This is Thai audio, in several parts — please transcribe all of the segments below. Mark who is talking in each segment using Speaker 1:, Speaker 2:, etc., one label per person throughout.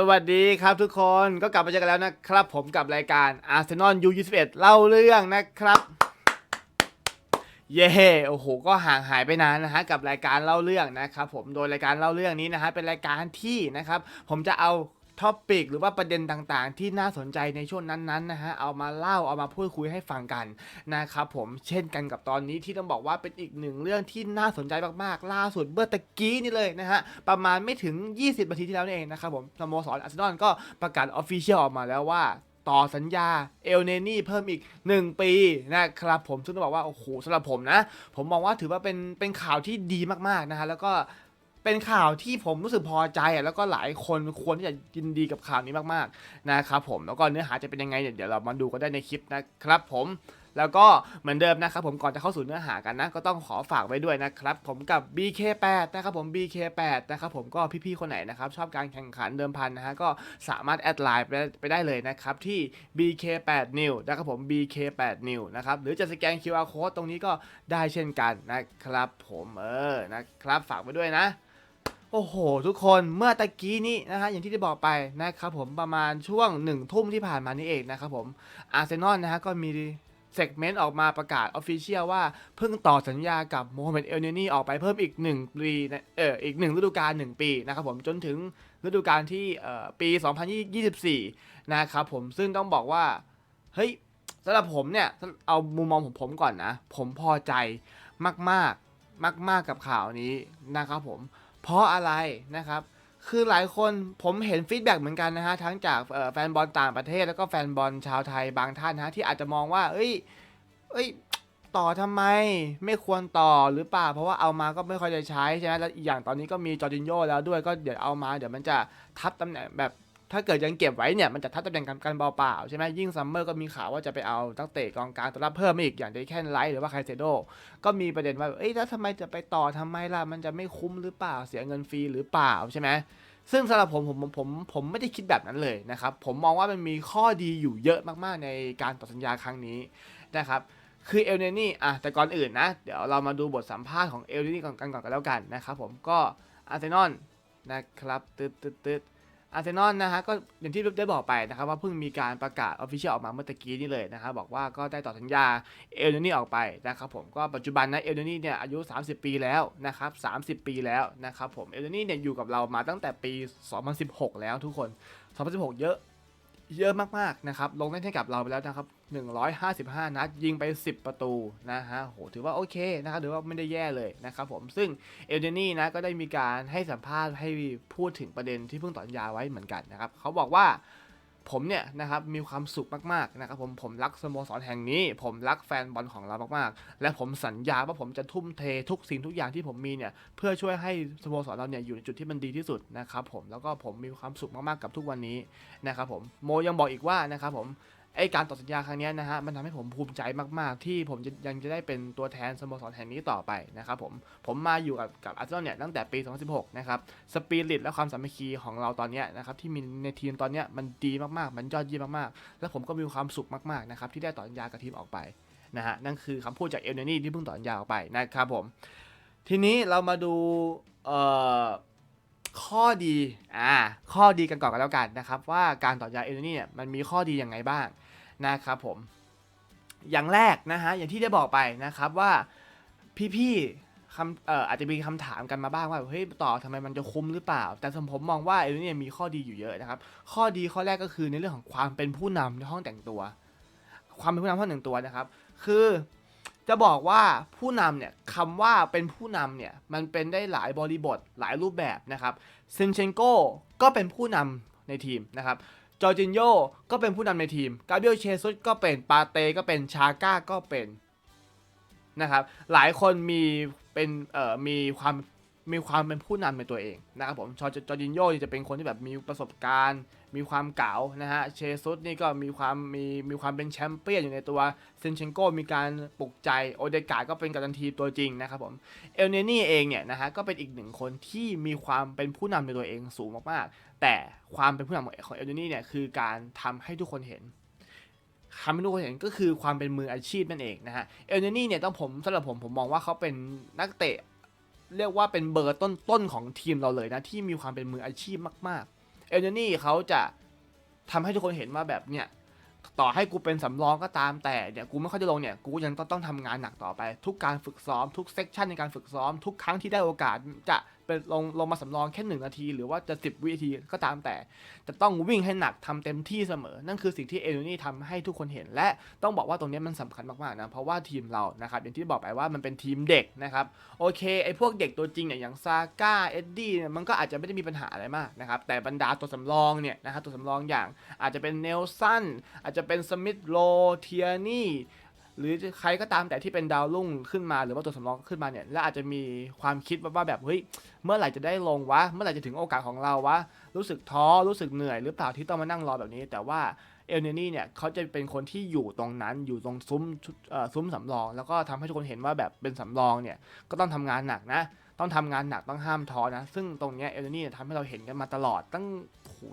Speaker 1: สวัสดีครับทุกคนก็กลับมาเจอกันแล้วนะครับ ผมกับรายการ Arsenal U21 เล่าเรื่องนะครับ เย่โอ้โหก็ห่างหายไปนานนะฮะกับรายการเล่าเรื่องนะครับผมโดยรายการเล่าเรื่องนี้นะฮะเป็นรายการที่นะครับ ผมจะเอา ท็อปิกหรือว่าประเด็นต่างๆ ที่น่าสนใจในช่วงนั้นๆนะฮะเอามาเล่าเอามาพูดคุยให้ฟังกันนะครับผมเช่นกันกับตอนนี้ที่ต้องบอกว่าเป็นอีกหนึ่งเรื่องที่น่าสนใจมากๆ ล่าสุดเมื่อตะกี้นี่เลยนะฮะประมาณไม่ถึง 20นาทีที่แล้วนี่เองนะครับผมสโมสรอาร์เซนอลก็ประกาศออฟฟิเชียลออกมาแล้วว่าต่อสัญญาเอลเนนี่เพิ่มอีก 1 ปีนะครับผมซึ่งต้องบอกว่า โอ้โหสำหรับผมนะ ผมมองว่าถือว่าเป็นเป็นข่าวที่ดีมากๆนะฮะแล้วก็ เป็นข่าวที่ผมรู้สึกพอใจอะแล้วก็หลายคนควรที่จะยินดีกับข่าวนี้มากๆนะครับผมแล้วก็เนื้อหาจะเป็นยังไงเนี่ยเดี๋ยวเรามาดูกันได้ในคลิปนะครับผมแล้วก็เหมือนเดิมนะครับผมก่อนจะเข้าสู่เนื้อหากันนะก็ต้องขอฝากไว้ด้วยนะครับผมกับ BK8 นะครับผม BK8 นะครับผมก็พี่ๆคนไหนนะครับชอบการแข่งขันเดิมพันนะฮะก็สามารถแอดไลน์ไปได้ไปได้เลยนะครับที่ BK8 New นะครับผม BK8 New นะครับหรือจะสแกน QR code ตรงนี้ก็ได้เช่นกันนะครับผมเออนะครับฝากไว้ด้วยนะ โอ้โห ทุกคนเมื่อตะกี้นี้นะฮะอย่างที่ได้บอกไปนะครับผมประมาณช่วงหนึ่งทุ่มที่ผ่านมานี่เองนะครับผมอาร์เซนอลนะฮะก็มีเซกเมนต์ออกมาประกาศออฟฟิเชียลว่าเพิ่งต่อสัญญากับโมฮัมเหม็ดเอลเนนี่ออกไปเพิ่มอีก1ปีนะเอออีก 1 ฤดูกาล1ปีนะครับผมจนถึงฤดูกาลที่เอ่อปี 2024 นะครับผมซึ่งต้องบอกว่า เฮ้ยสำหรับผมเนี่ยเอามุมมองของผมก่อนนะ ผมพอใจมากๆมากๆกับข่าวนี้นะครับผม เพราะอะไรนะครับ คือหลายคนผมเห็นฟีดแบ็กเหมือนกันนะฮะ ทั้งจากแฟนบอลต่างประเทศแล้วก็แฟนบอลชาวไทยบางท่านนะะที่อาจจะมองว่า เอ้ย เอ้ย ต่อทำไมไม่ควรต่อหรือเปล่า เพราะว่าเอามาก็ไม่ค่อยจะใช้ใช่ไหมแล้วอีกอย่างตอนนี้ก็มีจอร์จินโยแล้วด้วยก็เดี๋ยวเอามา เดี๋ยวมันจะทับตำแหน่งแบบ ถ้าเกิดยังเก็บไว้เนี่ยมันจะทับตำแหน่งกันกันเปล่าใช่ไหมยิ่งซัมเมอร์ก็มีข่าวว่าจะไปเอาตั้งเตะกองกลางตัวรับเพิ่มมาอีกอย่างเดแคนไลท์หรือว่าไคเซโดก็มีประเด็นว่าเอ้ยแล้วทำไมจะไปต่อทำไมล่ะมันจะไม่คุ้มหรือเปล่าเสียเงินฟรีหรือเปล่าใช่ไหมซึ่งสำหรับผมผมผมผมผมไม่ได้คิดแบบนั้นเลยนะครับผมมองว่ามันมีข้อดีอยู่เยอะมากๆในการต่อสัญญาครั้งนี้นะครับคือเอลเนนี่อะแต่ก่อนอื่นนะ เดี๋ยวเรามาดูบทสัมภาษณ์ของเอลเนนี่ก่อนกันก่อนกันแล้วกันนะครับผมก็อาร์เซนอลนะครับตึ๊ดตึ๊ดตึ๊ด อาร์เซนอลนะฮะก็อย่างที่ได้บอกไปนะครับว่าเพิ่งมีการประกาศออฟฟิเชียลออกมาเมื่อตะกี้นี่เลยนะครับบอกว่าก็ได้ต่อสัญญาเอลเนนี่ออกไปนะครับผมก็ปัจจุบันนะเอลเนนี่เนี่ยอายุ 30 ปีแล้วนะครับ30 ปีแล้วนะครับผมเอลเนนี่เนี่ยอยู่กับเรามาตั้งแต่ปี 2016 แล้วทุกคน 2016 เยอะ เยอะมากๆนะครับลงเล่นให้กับเราไปแล้วนะครับ155 นัด ยิงไป 10 ประตูนะฮะโหถือว่าโอเคนะครับถือว่าไม่ได้แย่เลยนะครับผมซึ่งเอลเดนี่นะก็ได้มีการให้สัมภาษณ์ให้พูดถึงประเด็นที่เพิ่งต่อสัญญาไว้เหมือนกันนะครับเขาบอกว่า ผมเนี่ยนะครับมีความสุขมากๆนะครับผมผมรักสโมสรแห่งนี้ ผมรักแฟนบอลของเรามากๆ และผมสัญญาว่าผมจะทุ่มเททุกสิ่งทุกอย่างที่ผมมีเนี่ยเพื่อช่วยให้สโมสรเราเนี่ยอยู่ในจุดที่มันดีที่สุดนะครับผมแล้วก็ผมมีความสุขมากๆกับทุกวันนี้นะครับผมโมยังบอกอีกว่านะครับผม ไอการต่อสัญญาครั้งนี้นะฮะมันทำให้ผมภูมิใจมาก ๆ ที่ผมยังจะได้เป็นตัวแทนสโมสรแห่งนี้ต่อไปนะครับผมผมมาอยู่กับกับอาร์เซนอลเนี่ยตั้งแต่ปี 2016 นะครับสปิริตและความสามัคคีของเราตอนนี้นะครับที่มีในทีมตอนนี้มันดีมาก ๆ มันยอดเยี่ยมมาก ๆ และผมก็มีความสุขมาก ๆ นะครับที่ได้ต่อสัญญากับทีมออกไปนะฮะนั่นคือคำพูดจากเอลเนนี่ที่เพิ่งต่อสัญญาออกไปนะครับผมทีนี้เรามาดูเอ่อ ข้อดีอ่าข้อดีกันก่อนกันแล้วกันนะครับว่าการต่อยาเอลนี่เนี่ยมันมีข้อดียังไงบ้างนะครับผม อย่างแรกนะฮะอย่างที่ได้บอกไปนะครับว่าพี่ๆคำเอ่ออาจจะมีคำถามกันมาบ้างว่าเฮ้ยต่อทำไมมันจะคุ้มหรือเปล่า แต่สำหรับผมมองว่าเอลนี่มีข้อดีอยู่เยอะนะครับข้อดีข้อแรกก็คือในเรื่องของความเป็นผู้นำในห้องแต่งตัว ความเป็นผู้นำห้องแต่งตัวนะครับ คือ จะบอกว่าผู้นำเนี่ยคำว่าเป็นผู้นำเนี่ยมันเป็นได้หลายบริบทหลายรูปแบบนะครับซินเชนโกก็เป็นผู้นำในทีมนะครับจอร์จินโยก็เป็นผู้นำในทีมกาเบรียลเชซุสก็เป็นปาเต้ก็เป็นชาก้าก็เป็นนะครับหลายคนมีเป็นเอ่อมีความ มีความเป็นผู้นำในตัวเองนะครับผมจอร์จจอร์จินโยนี่จะเป็นคนที่แบบมีประสบการณ์ มีความเก๋านะฮะเชซุสนี่ก็มีความมีมีความเป็นแชมเปี้ยนอยู่ในตัวเซนเชนโกมีการปลุกใจโอเดกาก็เป็นกัปตันทีตัวจริงนะครับผมเอลเนนี่เองเนี่ยนะฮะก็เป็นอีกหนึ่งคนที่มีความเป็นผู้นำในตัวเองสูงมากๆ แต่ความเป็นผู้นำของเอลเนนี่เนี่ยคือการทำให้ทุกคนเห็นทำให้ทุกคนเห็นก็คือความเป็นมืออาชีพนั่นเองนะฮะเอลเนนี่เนี่ยต้องผมสำหรับผมผมมองว่าเขาเป็นนักเตะ เรียกว่าเป็นเบอร์ต้นๆของทีมเราเลยนะที่มีความเป็นมืออาชีพมากๆ เอลเนนี่เขาจะทำให้ทุกคนเห็นว่าแบบเนี่ยต่อให้กูเป็นสำรองก็ตามแต่เนี่ยกูไม่ค่อยได้ลงเนี่ยกูยังต้องต้องทำงานหนักต่อไป ทุกการฝึกซ้อม ทุกเซกชันในการฝึกซ้อม ทุกครั้งที่ได้โอกาสจะ เป็นลงลงมาสำรองแค่หนึ่งนาที หรือว่าจะสิบวินาทีก็ตามแต่ จะต้องวิ่งให้หนักทำเต็มที่เสมอ นั่นคือสิ่งที่เอลนี่ทำให้ทุกคนเห็น และต้องบอกว่าตรงนี้มันสำคัญมากๆนะ เพราะว่าทีมเรานะครับอย่างที่บอกไปว่ามันเป็นทีมเด็กนะครับ โอเคไอ้พวกเด็กตัวจริงเนี่ยอย่างซาก้าเอ็ดดี้เนี่ยมันก็อาจจะไม่ได้มีปัญหาอะไรมากนะครับแต่บรรดาตัวสำรองเนี่ยนะครับตัวสำรองอย่างอาจจะเป็นเนลสันอาจจะเป็นสมิธโลเทียนี่ หรือใครก็ตามแต่ที่เป็นดาวรุ่งขึ้นมาหรือว่าตัวสำรองขึ้นมาเนี่ยและอาจจะมีความคิดว่าแบบเฮ้ยเมื่อไหร่จะได้ลงวะเมื่อไหร่จะถึงโอกาสของเราวะรู้สึกท้อรู้สึกเหนื่อยหรือเปล่าที่ต้องมานั่งรอแบบนี้ แต่ว่าเอลเนนี่เนี่ยเขาจะเป็นคนที่อยู่ตรงนั้นอยู่ตรงซุ้มชุดซุ้มสำรอง แล้วก็ทำให้ทุกคนเห็นว่าแบบเป็นสำรองเนี่ยก็ต้องทำงานหนักนะต้องทำงานหนักต้องห้ามท้อนะซึ่งตรงเนี้ยเอลเนนี่ทำให้เราเห็นกันมาตลอดตั้ง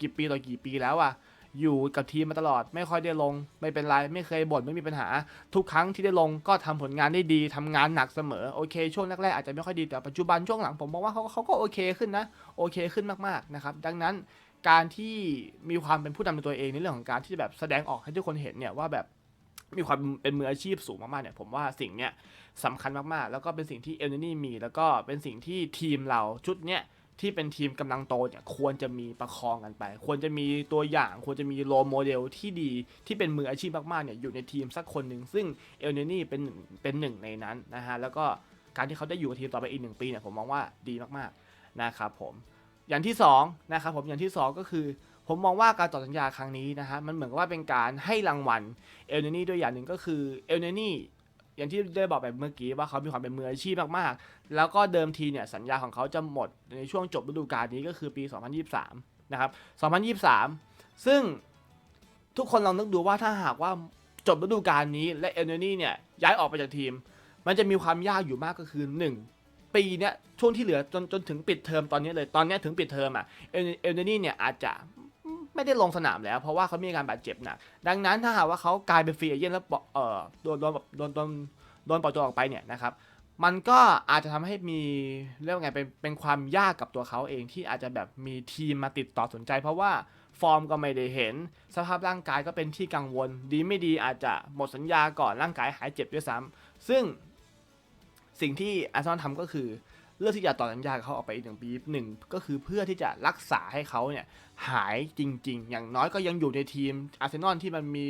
Speaker 1: กี่ปีต่อกี่ปีแล้วอะ อยู่กับทีมมาตลอด ไม่ค่อยได้ลง ไม่เป็นไร ไม่เคยบ่นไม่มีปัญหา ทุกครั้งที่ได้ลงก็ทำผลงานได้ดีทำงานหนักเสมอโอเค ช่วงแรกๆอาจจะไม่ค่อยดีแต่ปัจจุบันช่วงหลังผมมองว่าเขาเขาก็โอเคขึ้นนะโอเคขึ้นมากๆนะครับดังนั้นการที่มีความเป็นผู้นำในตัวเองในเรื่องของการที่จะแบบแสดงออกให้ทุกคนเห็นเนี่ยว่าแบบมีความเป็นมืออาชีพสูงมากๆเนี่ยผมว่าสิ่งเนี้ยสำคัญมากๆ แล้วก็เป็นสิ่งที่เอลนี่มี แล้วก็เป็นสิ่งที่ทีมเราชุดเนี้ย ที่เป็นทีมกำลังโตเนี่ยควรจะมีประคองกันไป ควรจะมีตัวอย่างควรจะมีโรโมเดลที่ดีที่เป็นมืออาชีพมากๆเนี่ยอยู่ในทีมสักคนหนึ่งซึ่งเอลเนนี่เป็นหนึ่งเป็นหนึ่งในนั้นนะฮะแล้วก็การที่เขาได้อยู่กับทีมต่อไปอีกหนึ่งปีเนี่ยผมมองว่าดีมากๆนะครับผมอย่างที่สองนะครับผมอย่างที่สองก็คือ ผมมองว่าการต่อสัญญาครั้งนี้นะฮะมันเหมือนกับว่าเป็นการให้รางวัลเอลเนนี่ด้วยอย่างหนึ่งก็คือเอลเนนี่ อย่างที่ได้บอกไปเมื่อกี้ว่าเขามีความเป็นมืออาชีพมากๆ แล้วก็เดิมทีเนี่ยสัญญาของเขาจะหมดในช่วงจบฤดูกาลนี้ก็คือปี 2023 นะครับ 2023 ซึ่งทุกคนลองนึกดูว่าถ้าหากว่าจบฤดูกาลนี้และเอลเนนี่เนี่ยย้ายออกไปจากทีม มันจะมีความยากอยู่มากก็คือ 1 ปีเนี้ยช่วงที่เหลือจนจนถึงปิดเทอมตอนนี้เลยตอนนี้ถึงปิดเทอมอะเอลเอลเนนี่เนี่ยอาจจะ ไม่ได้ลงสนามแล้ว เพราะว่าเขามีการบาดเจ็บหนักดังนั้นถ้าหากว่าเขากลายเป็นฟรีเอเจนต์แล้วเออโดนโดนโดนโดนโดนปล่อยตัวออกไปเนี่ยนะครับมันก็อาจจะทำให้มีเรียกว่าไงเป็นเป็นความยากกับตัวเขาเองที่อาจจะแบบมีทีมมาติดต่อสนใจ เพราะว่าฟอร์มก็ไม่ได้เห็น สภาพร่างกายก็เป็นที่กังวล ดีไม่ดีอาจจะหมดสัญญาก่อนร่างกายหายเจ็บด้วยซ้ำซึ่งสิ่งที่อาร์เซนอลทำก็คือเลือกที่จะต่อสัญญากับเขาออกไปอีกหนึ่งปีหนึ่งก็คือเพื่อที่จะรักษาให้เขาเนี่ย หายจริง ๆ อย่างน้อยก็ยังอยู่ในทีมอาร์เซนอลที่มันมี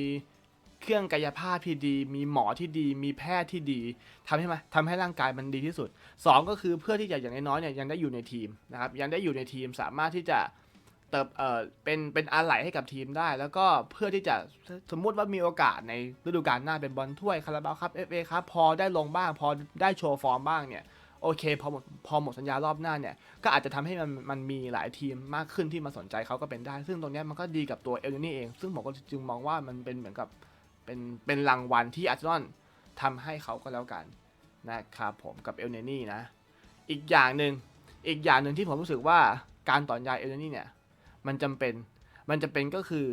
Speaker 1: เครื่องกายภาพที่ดี มีหมอที่ดี มีแพทย์ที่ดีทำให้มาทำให้ร่างกายมันดีที่สุด 2 ก็คือเพื่อที่จะอย่างน้อยๆเนี่ยยังได้อยู่ในทีมนะครับยังได้อยู่ในทีมสามารถที่จะเติบเอ่อเป็นเป็นอะไหลให้กับทีมได้ แล้วก็เพื่อที่จะสมมุติว่ามีโอกาสในฤดูกาลหน้าเป็นบอลถ้วยคาราบาวครับเอฟเอครับพอได้ลงบ้าง พอได้โชว์ฟอร์มบ้างเนี่ย โอเคพอหมดพอหมดสัญญารอบหน้าเนี่ย ก็อาจจะทำให้มันมันมีหลายทีมมากขึ้นที่มาสนใจเขาก็เป็นได้ ซึ่งตรงนี้มันก็ดีกับตัวเอลนี่เอง ซึ่งผมก็จึงมองว่ามันเป็นเหมือนกับเป็นเป็นรางวัลที่อาร์เซนอลทำให้เขาก็แล้วกันนะครับผมกับเอลเนนี่นะ อีกอย่างหนึ่งอีกอย่างหนึ่งที่ผมรู้สึกว่าการต่อยายเอลเนนี่เนี่ย มันจำเป็นมันจะเป็นก็คือ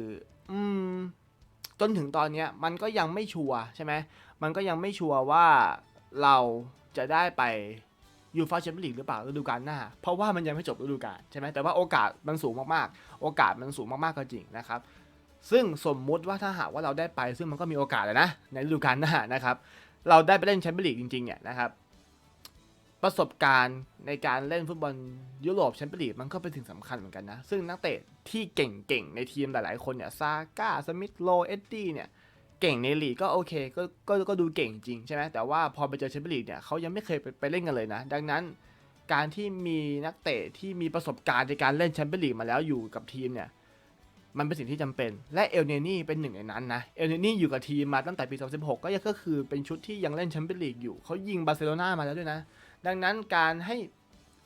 Speaker 1: อืมจนถึงตอนนี้มันก็ยังไม่ชัวร์ใช่ไหมมันก็ยังไม่ชัวร์ว่าเราจะได้ไป ยูฟ่าแชมเปี้ยนลีกหรือเปล่าฤดูกาลหน้า เพราะว่ามันยังไม่จบฤดูกาลใช่ไหมแต่ว่าโอกาสมันสูงมากๆ โอกาสมันสูงมากๆก็จริงนะครับ ซึ่งสมมุติว่าถ้าหากว่าเราได้ไป ซึ่งมันก็มีโอกาสแหละนะ ในฤดูกาลหน้านะครับ เราได้ไปเล่นแชมเปี้ยนลีกจริงๆเนี่ยนะครับ ประสบการณ์ในการเล่นฟุตบอลยุโรปแชมเปี้ยนลีกมันก็เป็นสิ่งสำคัญเหมือนกันนะ ซึ่งนักเตะที่เก่งๆในทีมหลายๆคนเนี่ย ซาก้า สมิธ โลเอ็ดดี้เนี่ย เก่งในลีกก็โอเคก็ก็ก็ดูเก่งจริงใช่ไหมแต่ว่าพอไปเจอแชมเปี้ยนลีกเนี่ยเขายังไม่เคยไปไปเล่นกันเลยนะ ดังนั้นการที่มีนักเตะที่มีประสบการณ์ในการเล่นแชมเปี้ยนลีกมาแล้วอยู่กับทีมเนี่ยมันเป็นสิ่งที่จำเป็น และเอลเนนี่เป็นหนึ่งในนั้นนะ เอลเนนี่อยู่กับทีมมาตั้งแต่ปี 2016 ก็ยังก็คือเป็นชุดที่ยังเล่นแชมเปี้ยนลีกอยู่ เขายิงบาร์เซโลนามาแล้วด้วยนะ ดังนั้นการให้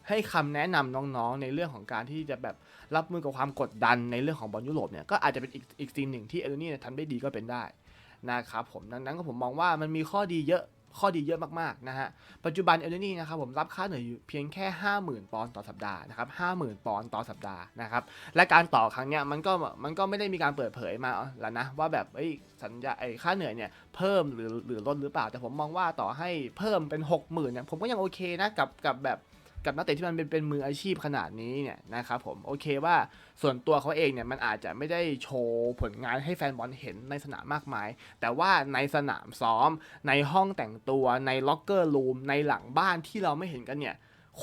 Speaker 1: ให้คำแนะนำน้องๆ ในเรื่องของการที่จะแบบรับมือกับความกดดันในเรื่องของบอลยุโรปเนี่ย ก็อาจจะเป็นอีกอีกสิ่งหนึ่งที่เอลเนนี่ทำได้ดีก็เป็นได้ นะครับผมดังนั้นก็ผมมองว่ามันมีข้อดีเยอะข้อดีเยอะมากๆนะฮะ ปัจจุบันเอลเนนี่นะครับผมรับค่าเหนื่อยอยู่เพียงแค่ 50,000 ปอนด์ต่อสัปดาห์นะครับ50,000 ปอนด์ต่อสัปดาห์นะครับ และการต่อครั้งเนี้ยมันก็มันก็ไม่ได้มีการเปิดเผยมาแล้วนะว่าแบบเอ้สัญญาไอ้ค่าเหนื่อยเนี่ยเพิ่มหรือหรือลดหรือเปล่า แต่ผมมองว่าต่อให้เพิ่มเป็น 60,000เนี่ยผมก็ยังโอเคนะกับกับแบบ กับนักเตะที่มันเป็นเป็นมืออาชีพขนาดนี้เนี่ยนะครับผมโอเคว่าส่วนตัวเขาเองเนี่ยมันอาจจะไม่ได้โชว์ผลงานให้แฟนบอลเห็นในสนามมากมาย แต่ว่าในสนามซ้อม ในห้องแต่งตัวในล็อกเกอร์รูมในหลังบ้านที่เราไม่เห็นกันเนี่ย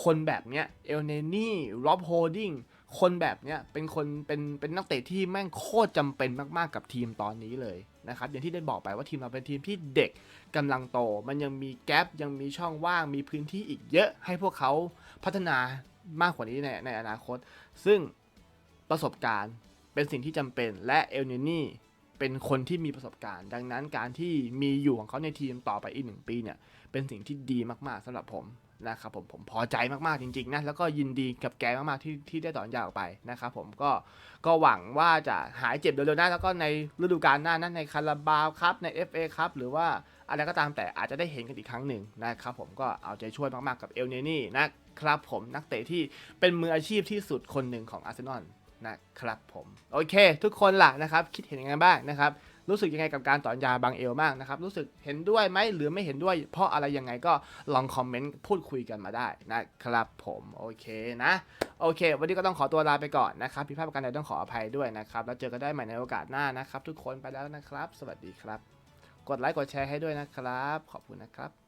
Speaker 1: คนแบบเนี้ยเอลเนนี่ร็อบโฮดดิ้ง คนแบบเนี้ยเป็นคนเป็นเป็นนักเตะที่แม่งโคตรจำเป็นมากๆกับทีมตอนนี้เลยนะครับอย่างที่ได้บอกไปว่าทีมเราเป็นทีมที่เด็กกำลังโต มันยังมีแกลบยังมีช่องว่างมีพื้นที่อีกเยอะให้พวกเขาพัฒนามากกว่านี้ในในอนาคต ซึ่งประสบการณ์เป็นสิ่งที่จำเป็นและเอลเนนี่เป็นคนที่มีประสบการณ์ ดังนั้นการที่มีอยู่ของเขาในทีมต่อไปอีกหนึ่งปีเนี่ยเป็นสิ่งที่ดีมากๆสำหรับผม นะครับผมผมพอใจมากๆจริงๆนะแล้วก็ยินดีกับแกมากๆที่ที่ได้ต่อยาวออกไปนะครับผมก็ก็หวังว่าจะหายเจ็บเร็วๆนะแล้วก็ในฤดูกาลหน้านั้นในคาราบาวครับใน FA ครับหรือว่าอะไรก็ตามแต่อาจจะได้เห็นกันอีกครั้งหนึ่งนะครับผมก็เอาใจช่วยมากๆกับเอลเนนี่นะครับผมนักเตะที่เป็นมืออาชีพที่สุดคนหนึ่งของอาร์เซนอล นะครับผมโอเค ทุกคนล่ะนะครับคิดเห็นยังไงบ้างนะครับรู้สึกยังไงกับการต่อยาบางเอลบ้างนะครับรู้สึกเห็นด้วยไหมหรือไม่เห็นด้วยเพราะอะไรยังไงก็ลองคอมเมนต์พูดคุยกันมาได้นะครับผมโอเคนะโอเค วันนี้ก็ต้องขอตัวลาไปก่อนนะครับผิดพลาดประการใดต้องขออภัยด้วยนะครับแล้วเจอกันได้ใหม่ในโอกาสหน้านะครับ ทุกคนไปแล้วนะครับ สวัสดีครับ กดไลค์กดแชร์ให้ด้วยนะครับ ขอบคุณนะครับ